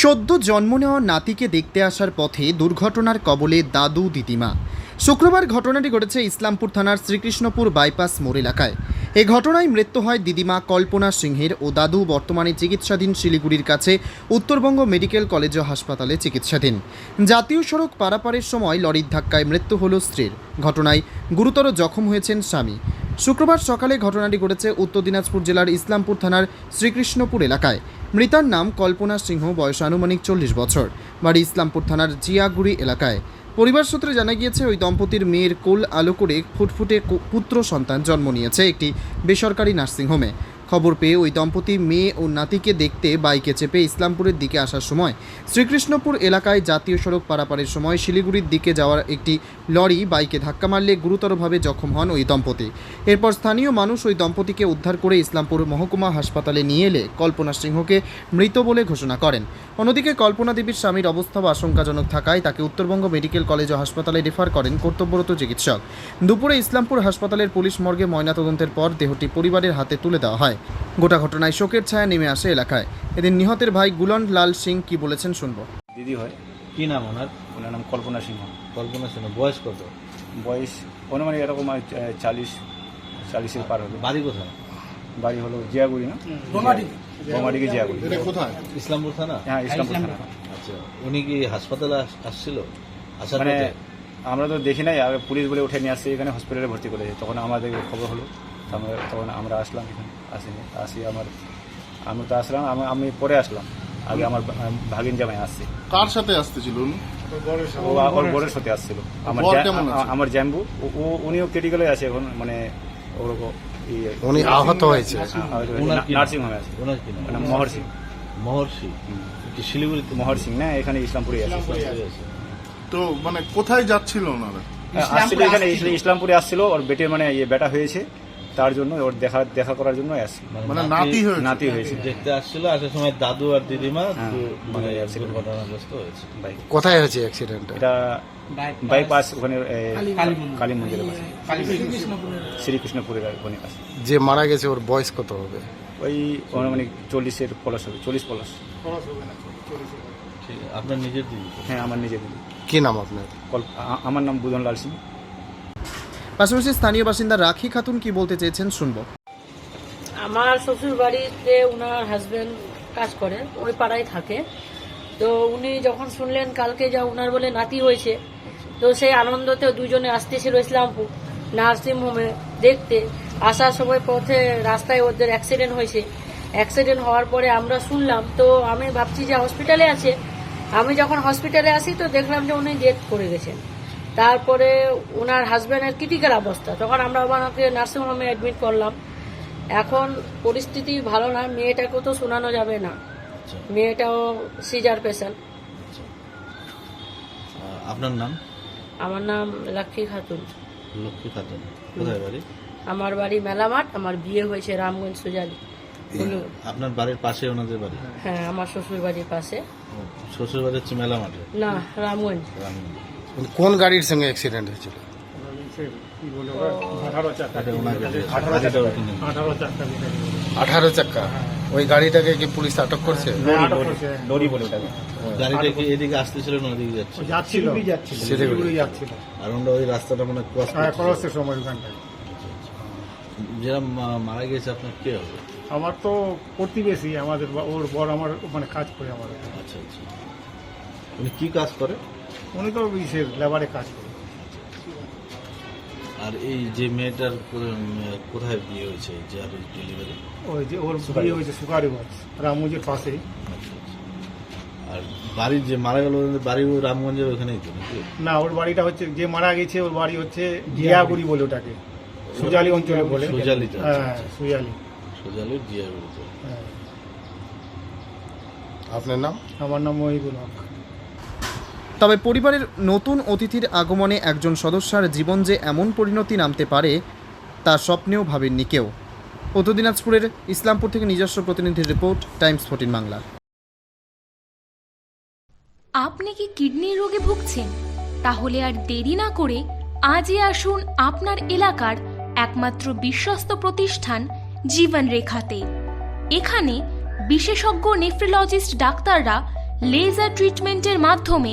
সদ্য জন্ম নেওয়া নাতিকে দেখতে আসার পথে দুর্ঘটনার কবলে দাদু দিদিমা। শুক্রবার ঘটনাটি ঘটেছে ইসলামপুর থানার শ্রীকৃষ্ণপুর বাইপাস মোড় এলাকায়। এ ঘটনায় মৃত্যু হয় দিদিমা কল্পনা সিংহের ও দাদু বর্তমানে চিকিৎসাধীন শিলিগুড়ির কাছে, উত্তরবঙ্গ মেডিকেল কলেজ ও হাসপাতালে চিকিৎসাধীন। জাতীয় সড়ক পারাপারের সময় লরির ধাক্কায় মৃত্যু হল স্ত্রীর। ঘটনায় গুরুতর জখম হয়েছেন স্বামী। শুক্রবার সকালে ঘটনাটি ঘটেছে উত্তর দিনাজপুর জেলার ইসলামপুর থানার শ্রীকৃষ্ণপুর এলাকায়। মৃতার নাম কল্পনা সিংহ, বয়স আনুমানিক চল্লিশ বছর। বাড়ি ইসলামপুর থানার জিয়াগুড়ি এলাকায়। পরিবার সূত্রে জানা গিয়েছে, ওই দম্পতির মেয়ের কোল আলো করে ফুটফুটে পুত্র সন্তান জন্ম নিয়েছে একটি বেসরকারি নার্সিংহোমে। খবর পেয়ে ওই দম্পতি মেয়ে ও নাতিকে দেখতে বাইকে চেপে ইসলামপুরের দিকে আসার সময়। শ্রীকৃষ্ণপুর এলাকায় জাতীয় সড়ক পারাপারের সময় শিলিগুড়ির দিকে যাওয়ার একটি লরি বাইকে ধাক্কা মারলে গুরুতরভাবে জখম হন ওই দম্পতি। এরপর স্থানীয় মানুষ ওই দম্পতিকে উদ্ধার করে ইসলামপুর মহকুমা হাসপাতালে নিয়ে এলে কল্পনা সিংহকে মৃত বলে ঘোষণা করেন। অন্যদিকে কল্পনা দেবীর স্বামীর অবস্থাও আশঙ্কাজনক থাকায় তাকে উত্তরবঙ্গ মেডিকেল কলেজ ও হাসপাতালে রেফার করেন কর্তব্যরত চিকিৎসক। দুপুরে ইসলামপুর হাসপাতালের পুলিশ মর্গে ময়নাতদন্তের পর দেহটি পরিবারের হাতে তুলে দেওয়া হয়। গোটা ঘটনায় শোকের ছায়া নেমে আসে এলাকায়। এদিন নিহতের ভাই গুলন লাল সিং কি বলেছেন শুনব। দিদি হয়। কি নাম ওনার? ওনার নাম কল্পনা সিংহ। কল্পনা সিনহা বয়স কত? বয়স অনুমানিক এরকম চালিশ চালিশের পার হবে। বাড়ি কোথায়? বাড়ি হলো জিয়াগুড়ি না? বোমাডিকে জিয়াগুড়ি। কোথায়? ইসলামপুর থানা? হ্যাঁ ইসলামপুর থানা। আচ্ছা উনি কি হাসপাতালে আস- আসছিল? আসার মানে আমরা তো দেখি নাই আগে পুলিশ বলে উঠে নিয়ে আসছে এখানে হসপিটালে ভর্তি করেছে। তখন আমাদের খবর হলো। আমরা তখন আমরা আসলাম এখানে আসিনি আসি আমার আমি তো আসলাম আমি- পরে আসলাম। আগে আমার ভাগিন জামাই আসছে। কার সাথে আসতেছিল ও ওর বরের সাথে আসছিল। আমার আমার জ্যাম্বু ও- উনিও ক্রিটিক্যালে আছে এখন মানে ওরকম উনি আহত হয়েছে। নাম? নার্সিং হোমে আছে? মানে মহর্ষি? কি শিলিগুড়িতে? মহর সিং না এখানে ইসলামপুরে আছে। আছে। তো মানে কোথায় যাচ্ছিল ওনারা? আসছিল এখানে ইসলামপুরে আসছিল ওর বেটের মানে ইয়ে বেটা হয়েছে। তার জন্য ওর দেখা দেখা করার জন্য আসছিল মানে নাতি হয়েছে। নাতি হয়েছে। দেখতে আসছিল আসার সময় দাদু আর দিদিমা হ্যাঁ, মানে accident দুর্ঘটনাগ্রস্ত হয়েছে। বাইক। কোথায় হয়েছে অ্যাক্সিডেন্টটা এটা বাইপাস ওখানে কালী মন্দিরের পাশে। শ্রীকৃষ্ণপুরের ওখানে আছে যে মারা গেছে ওর বয়স কত হবে? ওই মানে চল্লিশের পলাশ হবে চল্লিশ পলাশ। আপনার নিজের দিদি হ্যাঁ আমার নিজের দিদি। কি নাম আপনার? কল- আমার নাম বুধন লাল সিং। পাশাপাশি স্থানীয় বাসিন্দা রাখি খাতুন কি বলতে চেয়েছেন শুনব। আমার শ্বশুর বাড়িতে ওনার হাজবেন্ড কাজ করে ওই পাড়ায় থাকে। তো উনি যখন শুনলেন, কালকে যা ওনার বলে নাতি হয়েছে, তো সেই আনন্দতে দুজনে আসতেছিল ইসলামপুর নার্সিং হোমে দেখতে। আসার সময় পথে রাস্তায় ওদের অ্যাক্সিডেন্ট হয়েছে। অ্যাক্সিডেন্ট হওয়ার পরে আমরা শুনলাম, তো আমি ভাবছি যে হসপিটালে আছে। আমি যখন হসপিটালে আসি, তো দেখলাম যে উনি ডেথ করে গেছেন। তারপরে ওনার হাজব্যান্ডের ক্রিটিক্যাল অবস্থা। তখন আমরা ওনাকে নার্সিংহোমে অ্যাডমিট করলাম। এখন পরিস্থিতি ভালো না মেয়েটাকেও তো শোনানো যাবে না। আচ্ছা। মেয়েটাও সিজার পেশেন্ট আপনার নাম? আমার নাম লক্ষ্মী খাতুন। লক্ষ্মী খাতুন। কোথায় বাড়ি? আমার বাড়ি মেলামাঠ। আমার বিয়ে হয়েছে রামগঞ্জ সুজালি। আপনার বাড়ির পাশে ওনাদের বাড়ি? হ্যাঁ আমার শ্বশুর বাড়ির পাশে। শ্বশুর বাড়ি হচ্ছে মেলা মাঠে না রামগঞ্জ। রামগঞ্জ। কোন গাড়ির সঙ্গে অ্যাক্সিডেন্ট হয়েছিল। আঠারো চাকা। ওই গাড়িটাকে কি পুলিশ আটক করছে? লরি বলে গাড়িটা কি এদিকে আসতেছিল না ওদিকে যাচ্ছে? যাচ্ছিল। শিলিগুড়ি যাচ্ছিল। আর ওটা ওই রাস্তাটা মানে ক্রস হ্যাঁ সময় ওখানটায়। মারা গেছে আপনার কে হবে? আমার তো প্রতিবেশী আমাদের ওর বর আমার মানে কাজ করে আমার। আচ্ছা আচ্ছা। উনি কি কাজ করে? উনি তো ইসের লেবারে কাজ করে আর এই যে মেয়েটার কোথায় বিয়ে হয়েছে? যার ডেলিভারি ওই যে ওর বিয়ে হয়েছে সুকারিগঞ্জ রামগঞ্জের পাশেই আর বাড়ির যে মারা গেল বাড়ি রামগঞ্জের ওখানেই তো না ওর বাড়িটা হচ্ছে যে মারা গেছে ওর বাড়ি হচ্ছে জিয়াগুড়ি বলে ওটাকে। সুজালি অঞ্চলে বলে। সুজালিতে, আচ্ছা, হ্যাঁ আচ্ছা। সুজালি। সোজালির হ্যাঁ। আপনার নাম? আমার নাম মহিদুল হক। তবে পরিবারের নতুন অতিথির আগমনে একজন সদস্যার জীবন যে এমন পরিণতি নামতে পারে, তা স্বপ্নেও ভাবেননি কেউ। উত্তর দিনাজপুরের ইসলামপুর থেকে নিজস্ব প্রতিনিধির রিপোর্ট, টাইমস ফোর্টিন বাংলা। আপনি কি কিডনির রোগে ভুগছেন? তাহলে আর দেরি না করে আজই আসুন আপনার এলাকার একমাত্র বিশ্বস্ত প্রতিষ্ঠান জীবন রেখাতে এখানে বিশেষজ্ঞ নেফ্রোলজিস্ট ডাক্তাররা লেজার ট্রিটমেন্টের মাধ্যমে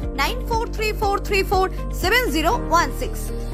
9434347016